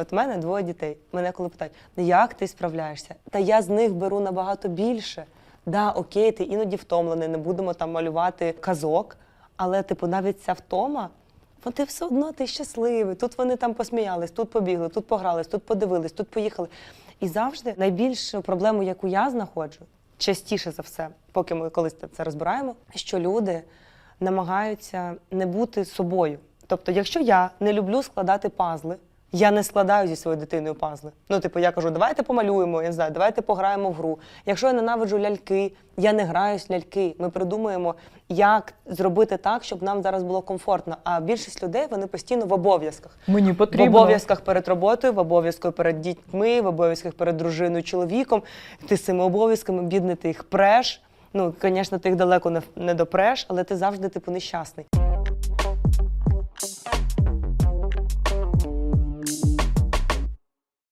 От в мене двоє дітей. Мене коли питають, «Ну, як ти справляєшся? Та я з них беру набагато більше. Да, окей, ти іноді втомлений, не будемо там малювати казок, але типу навіть ця втома. Бо ти все одно ти щасливий. Тут вони там посміялись, тут побігли, тут погрались, тут подивились, тут поїхали. І завжди найбільшу проблему, яку я знаходжу, частіше за все, поки ми колись це розбираємо, що люди намагаються не бути собою. Тобто, якщо я не люблю складати пазли, я не складаю зі своєю дитиною пазли. Ну, типу, я кажу, давайте помалюємо, я не знаю, давайте пограємо в гру. Якщо я ненавиджу ляльки, я не граю з ляльки. Ми придумуємо, як зробити так, щоб нам зараз було комфортно. А більшість людей вони постійно в обов'язках. Мені В обов'язках перед роботою, в обов'язках перед дітьми, в обов'язках перед дружиною, чоловіком. Ти з цими обов'язками, бідний, ти їх преш. Ну, звісно, ти їх далеко не, не допреш, але ти завжди типу нещасний.